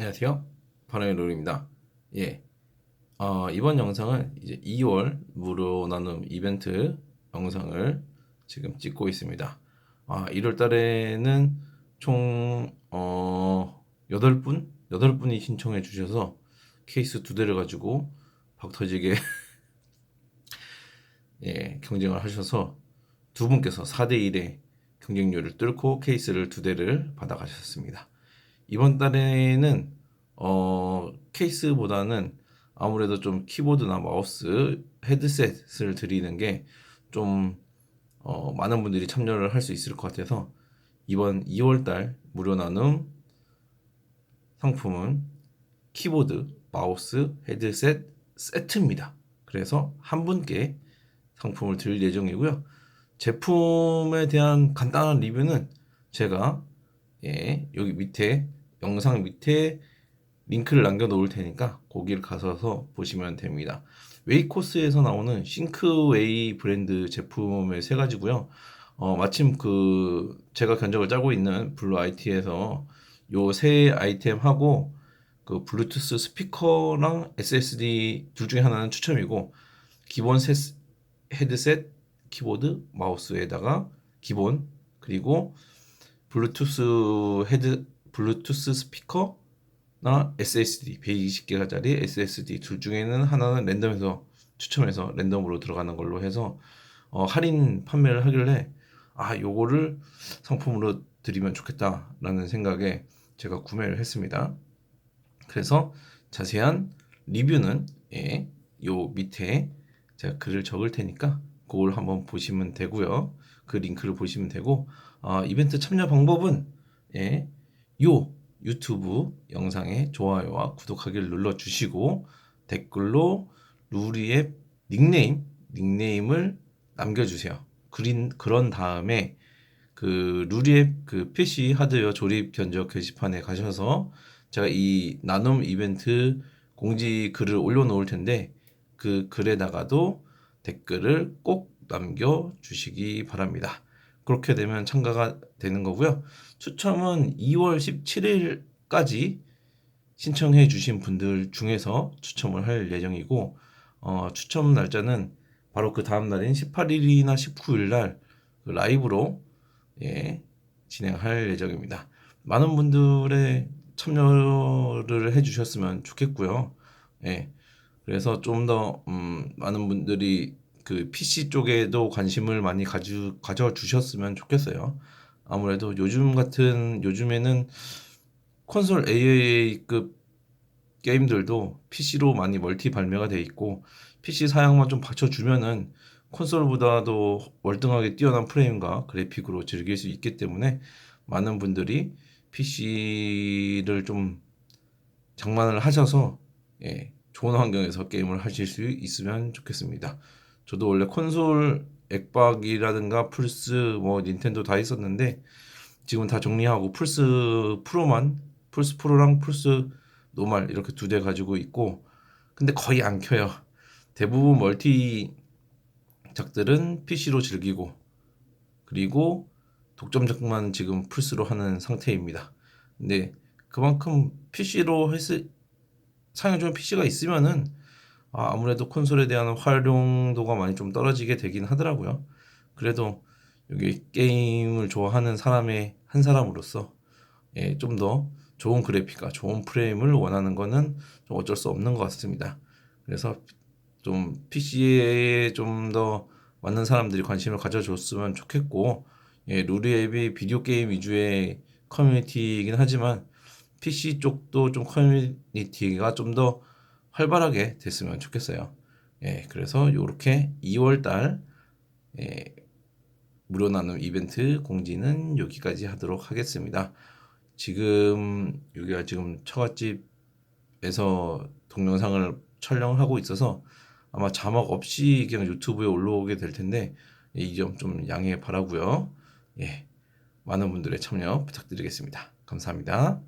안녕하세요. 바람의 롤입니다. 예. 어, 이번 영상은 이제 2월 무료 나눔 이벤트 영상을 지금 찍고 있습니다. 아, 1월 달에는 총, 어, 8분? 8분이 신청해 주셔서 케이스 두 대를 가지고 박 터지게 예, 경쟁을 하셔서 두 분께서 4대1의 경쟁률을 뚫고 케이스를 두 대를 받아가셨습니다. 이번 달에는 어, 케이스보다는 아무래도 좀 키보드나 마우스, 헤드셋을 드리는 게좀 어, 많은 분들이 참여를 할 수 있을 것 같아서 이번 2월 달 무료 나눔 상품은 키보드, 마우스, 헤드셋 세트입니다. 그래서 한 분께 상품을 드릴 예정이고요. 제품에 대한 간단한 리뷰는 제가 예, 여기 밑에 영상 밑에 링크를 남겨 놓을 테니까 거기를 가셔서 보시면 됩니다. 웨이코스에서 나오는 싱크웨이 브랜드 제품의 세 가지고요. 어, 마침 그 제가 견적을 짜고 있는 블루 IT에서 요 세 아이템하고 그 블루투스 스피커랑 SSD 둘 중에 하나는 추첨이고 기본 세, 헤드셋, 키보드, 마우스에다가 기본 그리고 블루투스 헤드 블루투스 스피커나 SSD 120개가짜리 SSD 둘 중에는 하나는 랜덤에서 추첨해서 랜덤으로 들어가는 걸로 해서 어, 할인 판매를 하길래 아 요거를 상품으로 드리면 좋겠다라는 생각에 제가 구매를 했습니다. 그래서 자세한 리뷰는 예, 요 밑에 제가 글을 적을 테니까 그걸 한번 보시면 되고요. 그 링크를 보시면 되고 어, 이벤트 참여 방법은 예, 요 유튜브 영상에 좋아요와 구독하기를 눌러 주시고 댓글로 루리의 닉네임 닉네임을 남겨주세요. 그린 그런 다음에 그 루리의 그 PC 하드웨어 조립 견적 게시판에 가셔서 제가 이 나눔 이벤트 공지 글을 올려놓을 텐데 그 글에다가도 댓글을 꼭 남겨주시기 바랍니다. 그렇게 되면 참가가 되는 거고요. 추첨은 2월 17일까지 신청해 주신 분들 중에서 추첨을 할 예정이고 어, 추첨 날짜는 바로 그 다음 날인 18일이나 19일 날 라이브로 예, 진행할 예정입니다. 많은 분들의 참여를 해 주셨으면 좋겠고요. 예. 그래서 좀더 음, 많은 분들이 그 PC 쪽에도 관심을 많이 가져 가져 주셨으면 좋겠어요. 아무래도 요즘 같은 요즘에는 콘솔 AAA급 게임들도 PC로 많이 멀티 발매가 돼 있고 PC 사양만 좀 받쳐주면은 콘솔보다도 월등하게 뛰어난 프레임과 그래픽으로 즐길 수 있기 때문에 많은 분들이 PC를 좀 장만을 하셔서 예, 좋은 환경에서 게임을 하실 수 있으면 좋겠습니다. 저도 원래 콘솔 엑박이라든가 플스 뭐 닌텐도 다 있었는데 지금 다 정리하고 플스 프로만 플스 프로랑 플스 노말 이렇게 두 대 가지고 있고 근데 거의 안 켜요. 대부분 멀티 작들은 PC로 즐기고 그리고 독점작만 지금 플스로 하는 상태입니다. 근데 그만큼 PC로 했을 사용 중 PC가 있으면은 아, 아무래도 콘솔에 대한 활용도가 많이 좀 떨어지게 되긴 하더라고요. 그래도 여기 게임을 좋아하는 사람의 한 사람으로서 예, 좀 더 좋은 그래픽과 좋은 프레임을 원하는 거는 좀 어쩔 수 없는 것 같습니다. 그래서 좀 PC에 좀 더 많은 사람들이 관심을 가져줬으면 좋겠고 예, 루리앱이 비디오 게임 위주의 커뮤니티이긴 하지만 PC 쪽도 좀 커뮤니티가 좀더 활발하게 됐으면 좋겠어요. 예, 그래서 요렇게 2월 달 예, 무료 나눔 이벤트 공지는 여기까지 하도록 하겠습니다. 지금 여기가 지금 처갓집에서 동영상을 촬영하고 있어서 아마 자막 없이 그냥 유튜브에 올라오게 될 텐데 이 점 좀 양해 바라고요. 예, 많은 분들의 참여 부탁드리겠습니다. 감사합니다.